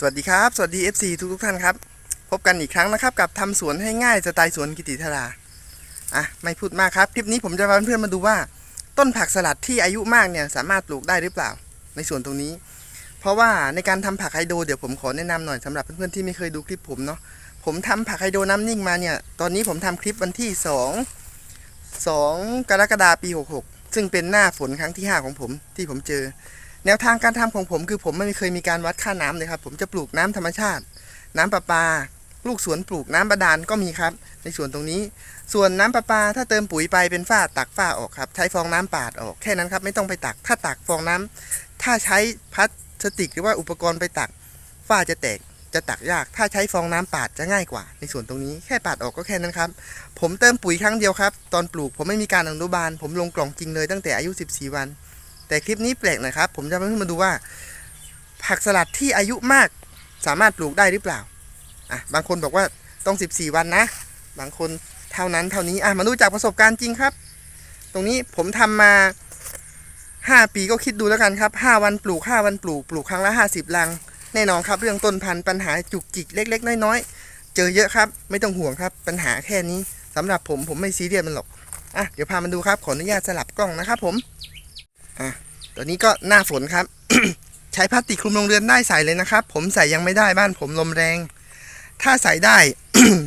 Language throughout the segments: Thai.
สวัสดีครับ สวัสดี FC ทุกทุกท่านครับ พบกันอีกครั้งนะครับ กับทำสวนให้ง่ายสไตล์สวนกิติธราอะไม่พูดมากครับ คลิปนี้ผมจะพาเพื่อนๆมาดูว่า ต้นผักสลัดที่อายุมากเนี่ยสามารถปลูกได้หรือเปล่า ในส่วนตรงนี้ เพราะว่าในการทำผักไฮโดรเดี๋ยวผมขอแนะนำหน่อยสำหรับเพื่อนๆที่ไม่เคยดูคลิปผมเนาะผมทำผักไฮโดรน้ำนิ่งมาเนี่ยตอนนี้ผมทำคลิปวันที่ 2 2 กรกฎาคมปี 66 ซึ่งเป็นหน้าฝนครั้งที่ 5 ของผมที่ผมเจอ แนวทางการทำของผมคือผมไม่เคยมีการวัดค่าน้ำเลยครับ ผมจะปลูกน้ำธรรมชาติ น้ำประปา ลูกสวนปลูกน้ำบาดาลก็มีครับ ในส่วนตรงนี้ ส่วนน้ำประปาถ้าเติมปุ๋ยไปเป็นฝ้าตักฝ้าออกครับใช้ฟองน้ำปาดออกแค่นั้นครับไม่ต้องไปตัก ถ้าตักฟองน้ำถ้าใช้พลาสติกหรือว่าอุปกรณ์ไปตักฝ้าจะแตกจะตักยาก ถ้าใช้ฟองน้ำปาดจะง่ายกว่า ในส่วนตรงนี้แค่ปาดออกก็แค่นั้นครับ ผมเติมปุ๋ยครั้งเดียวครับ ตอนปลูกผมไม่มีการอนุบาล ผมลงกล่องจริงเลยตั้งแต่อายุ 14 วัน แต่คลิปนี้แปลกน่อยครับ ผมจะมาเพื่อนมาดูว่า ผักสลัดที่อายุมากสามารถปลูกได้หรือเปล่าอะบางคนบอกว่าต้อง 14 วันนะ บางคนเท่านั้นเท่านี้อะมาดูจากประสบการณ์จริงครับ ตรงนี้ผมทำมา 5 ปีก็คิดดูแล้วกันครับ 5 วันปลูก 5 วันปลูกปลูกครั้งละ 50 ลัง แน่นอนครับเรื่องต้นพันธุ์ปัญหาจุกจิกเล็ก ๆ น้อยๆเจอเยอะครับ ไม่ต้องห่วงครับปัญหาแค่นี้สำหรับผมผมไม่ซีเรียสมันหรอกอะเดี๋ยวพามาดูครับขออนุญาตสลับกล้องนะครับผม ตัวนี้ก็หน้าฝนครับ ใช้พลาสติกคลุมโรงเรือนได้ใส่เลยนะครับ ผมใส่ยังไม่ได้บ้านผมลมแรง ถ้าใส่ได้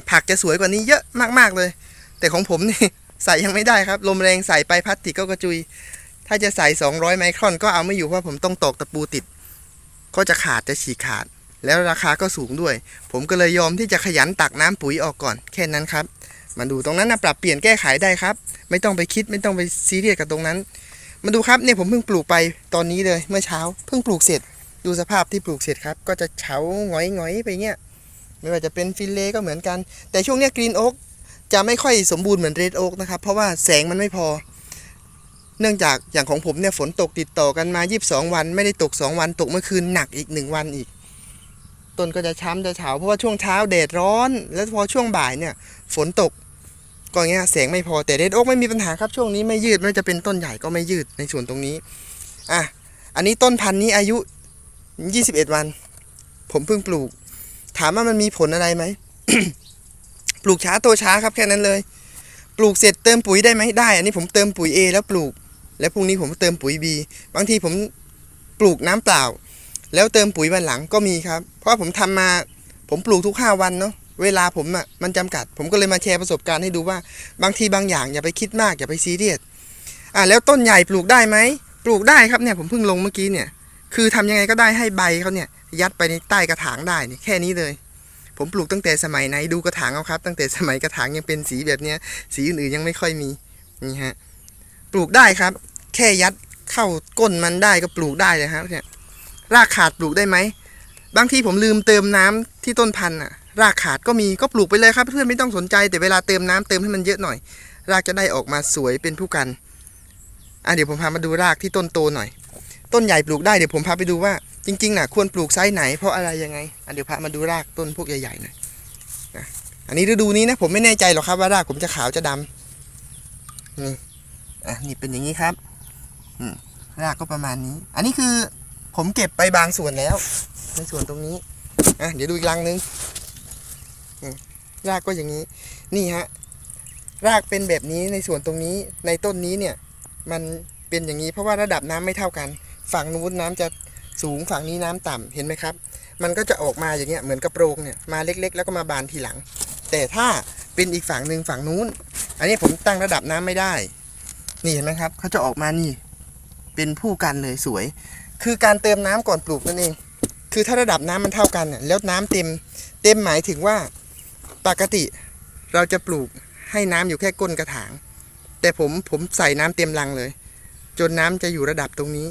ผักจะสวยกว่านี้เยอะมากๆเลย แต่ของผมนี่ใส่ยังไม่ได้ครับ ลมแรงใส่ไปพลาสติกก็กระจุย ถ้าจะใส่ 200 ไมครอนก็เอาไม่อยู่เพราะผมต้องตอกตะปูติด ก็จะขาดจะฉีกขาด แล้วราคาก็สูงด้วย ผมก็เลยยอมที่จะขยันตักน้ำปุ๋ยออกก่อน แค่นั้นครับ มาดูตรงนั้นนะปรับเปลี่ยนแก้ไขได้ครับ ไม่ต้องไปคิดไม่ต้องไปซีเรียสกับตรงนั้น มาดูครับเนี่ยผมเพิ่งปลูกไปตอนนี้เลยเมื่อเช้า เพิ่งปลูกเสร็จ ดูสภาพที่ปลูกเสร็จครับ ก็จะเฉาหงอยหงอยไปเงี้ยไม่ว่าจะเป็นฟิลเล่ก็เหมือนกัน แต่ช่วงเนี้ยกรีนโอ๊กจะไม่ค่อยสมบูรณ์เหมือนเรดโอ๊กนะครับ เพราะว่าแสงมันไม่พอ เนื่องจากอย่างของผมเนี่ยฝนตกติดต่อกันมา 22 วัน ไม่ได้ตก 2 วันตกเมื่อคืนหนักอีก 1 วันอีก ต้นก็จะช้ำจะเฉาเพราะว่าช่วงเช้าแดดร้อน แล้วพอช่วงบ่ายเนี่ย ฝนตก ก็เงี้ยแสงไม่พอแต่เรดโอ๊กไม่มีปัญหาครับช่วงนี้ไม่ยืดไม่จะเป็นต้นใหญ่ก็ไม่ยืดในส่วนตรงนี้อะอันนี้ต้นพันธุ์นี้อายุ 21 วัน ผมเพิ่งปลูก ถามว่ามันมีผลอะไรไหมปลูกช้าโตช้าครับแค่นั้นเลย ปลูกเสร็จเติมปุ๋ยได้ไหมได้ อันนี้ผมเติมปุ๋ย A แล้วปลูก แล้วพรุ่งนี้ผมเติมปุ๋ย B บางทีผมปลูกน้ำเปล่า แล้วเติมปุ๋ยวันหลังก็มีครับ เพราะผมทำมาผมปลูกทุก 5 วันเนาะ เวลาผมอะมันจำกัด ผมก็เลยมาแชร์ประสบการณ์ให้ดูว่า บางทีบางอย่างอย่าไปคิดมากอย่าไปซีเรียสอะแล้วต้นใหญ่ปลูกได้ไหมปลูกได้ครับเนี่ยผมเพิ่งลงเมื่อกี้เนี่ย คือทำยังไงก็ได้ให้ใบเขาเนี่ย ยัดไปในใต้กระถางได้นี่แค่นี้เลย ผมปลูกตั้งแต่สมัยไหนดูกระถางเอาครับ ตั้งแต่สมัยกระถางยังเป็นสีแบบเนี้ย สีอื่นๆยังไม่ค่อยมีนี่ฮะปลูกได้ครับ แค่ยัดเข้าก้นมันได้ก็ปลูกได้เลยครับเนี่ยรากขาดปลูกได้ไหมบางทีผมลืมเติมน้ำที่ต้นพันธุ์อะ รากขาดก็มีก็ปลูกไปเลยครับ เพื่อนไม่ต้องสนใจแต่เวลาเติมน้ำเติมให้มันเยอะหน่อย รากจะได้ออกมาสวยเป็นผู้กันอะเดี๋ยวผมพามาดูรากที่ต้นโตหน่อย ต้นใหญ่ปลูกได้เดี๋ยวผมพาไปดูว่า จริงๆนะควรปลูกไซส์ไหนเพราะอะไรยังไงอะเดี๋ยวพามาดูรากต้นพวกใหญ่ๆหน่อยนะอันนี้ฤดูนี้นะผมไม่แน่ใจหรอกครับว่ารากผมจะขาวจะดำนี่อะนี่เป็นอย่างนี้ครับอืมรากก็ประมาณนี้ อันนี้คือผมเก็บไปบางส่วนแล้ว ในส่วนตรงนี้อะเดี๋ยวดูอีกรังนึง รากก็อย่างนี้ นี่ฮะ รากเป็นแบบนี้ในส่วนตรงนี้ ในต้นนี้เนี่ย มันเป็นอย่างนี้เพราะว่าระดับน้ำไม่เท่ากัน ฝั่งนู้นน้ำจะสูงฝั่งนี้น้ำต่ำเห็นไหมครับ มันก็จะออกมาอย่างเงี้ยเหมือนกระโปรงเนี่ยมาเล็ก ๆ แล้วก็มาบานทีหลัง แต่ถ้าเป็นอีกฝั่งหนึ่งฝั่งนู้น อันนี้ผมตั้งระดับน้ำไม่ได้ นี่เห็นไหมครับเขาจะออกมานี่ เป็นผู้กันเลยสวย คือการเติมน้ำก่อนปลูกนั่นเองคือถ้าระดับน้ำมันเท่ากันน่ะแล้วน้ำเต็มเต็มหมายถึงว่า ปกติเราจะปลูกให้น้ำอยู่แค่ก้นกระถาง แต่ผมผมใส่น้ำเต็มรังเลย จนน้ำจะอยู่ระดับตรงนี้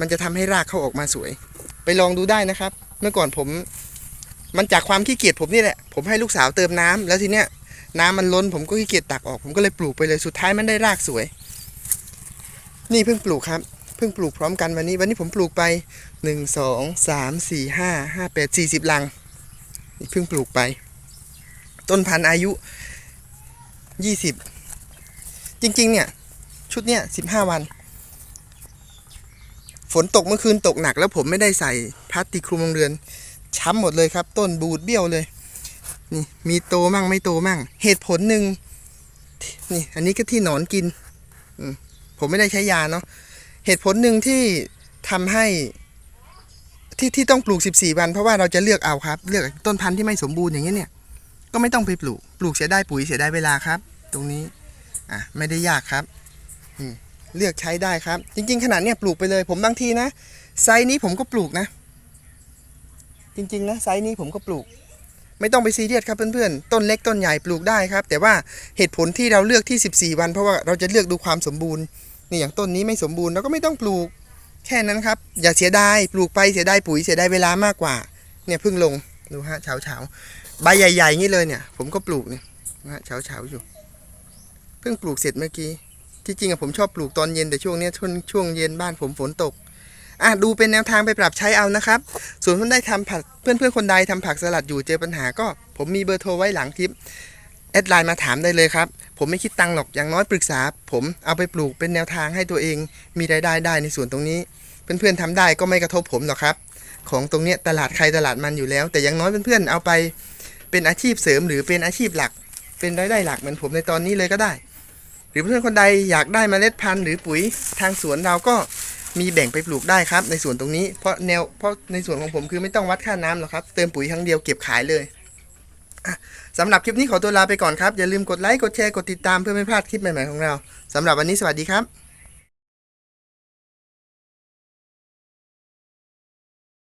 มันจะทำให้รากเขาออกมาสวย ไปลองดูได้นะครับ เมื่อก่อนผม มันจากความขี้เกียจผมนี่แหละ ผมให้ลูกสาวเติมน้ำแล้วทีเนี้ยน้ำมันล้นผมก็ขี้เกียจตักออก ผมก็เลยปลูกไปเลยสุดท้ายมันได้รากสวย นี่เพิ่งปลูกครับเพิ่งปลูกพร้อมกันวันนี้ วันนี้ผมปลูกไปหนึ่งสองสามสี่ห้าห้าแปดสี่สิบลังนี่เพิ่งปลูกไป ต้นพันธุ์อายุยี่สิบจริง ๆ เนี่ย ชุดเนี้ยสิบห้าวัน ฝนตกเมื่อคืนตกหนัก แล้วผมไม่ได้ใส่พลาสติกคลุมโรงเรือน ช้ำหมดเลยครับ ต้นบูดเบี้ยวเลย นี่มีโตมั่งไม่โตมั่ง เหตุผลหนึ่งนี่ อันนี้ก็ที่หนอนกินผมไม่ได้ใช้ยาเนาะเหตุผลหนึ่งที่ทำให้ที่ที่ต้องปลูก 14 วัน เพราะว่าเราจะเลือกเอาครับ เลือกต้นพันธุ์ที่ไม่สมบูรณ์อย่างนี้ยเนี่ย ก็ไม่ต้องไปปลูก ปลูกเสียได้ปุ๋ยเสียได้เวลาครับ ตรงนี้อะไม่ได้ยากครับเลือกใช้ได้ครับ จริง ๆ ขนาดเนี้ยปลูกไปเลย ผมบางทีนะไซส์นี้ผมก็ปลูกนะ จริงๆนะไซส์นี้ผมก็ปลูก ไม่ต้องไปซีเรียสครับเพื่อนๆต้นเล็กต้นใหญ่ปลูกได้ครับ แต่ว่าเหตุผลที่เราเลือกที่ 14 วัน เพราะว่าเราจะเลือกดูความสมบูรณ์นี่อย่างต้นนี้ไม่สมบูรณ์เราก็ไม่ต้องปลูกแค่นั้นครับ อย่าเสียดายปลูกไปเสียดายปุ๋ยเสียดายเวลามากกว่า เนี่ยเพิ่งลงดูฮะเฉาเฉา ใบใหญ่ๆงนี้เลยเนี่ย ผมก็ปลูกเนี่ยนะฮะเฉาเฉาๆอยู่ เพิ่งปลูกเสร็จเมื่อกี้ ที่จริงอะผมชอบปลูกตอนเย็นแต่ช่วงเนี้ยช่วงช่วงเย็นบ้านผมฝนตกอะดูเป็นแนวทางไปปรับใช้เอานะครับ ส่วนคนได้ทำผักเพื่อนเพื่อนๆคนใดทำผักสลัดอยู่เจอปัญหาก็ผมมีเบอร์โทรไว้หลังคลิปแอดไลน์มาถามได้เลยครับ ผมไม่คิดตังค์หรอกอย่างน้อยปรึกษา ผมเอาไปปลูกเป็นแนวทางให้ตัวเองมีรายได้ได้ในส่วนตรงนี้ เพื่อนๆทำได้ก็ไม่กระทบผมหรอกครับ ของตรงเนี้ยตลาดใครตลาดมันอยู่แล้ว แต่อย่างน้อยเพื่อนๆเอาไป เป็นอาชีพเสริมหรือเป็นอาชีพหลัก เป็นรายได้หลักเหมือนผมในตอนนี้เลยก็ได้ หรือเพื่อนคนใดอยากได้เมล็ดพันธุ์หรือปุ๋ยทางสวนเราก็มีแบ่งไปปลูกได้ครับ ในส่วนตรงนี้เพราะแนวเพราะในส่วนของผมคือไม่ต้องวัดค่าน้ำหรอกครับ เติมปุ๋ยครั้งเดียวเก็บขายเลยสำหรับคลิปนี้ขอตัวลาไปก่อนครับ อย่าลืมกดไลค์กดแชร์กดติดตามเพื่อไม่พลาดคลิปใหม่ๆของเราสำหรับวันนี้สวัสดีครับ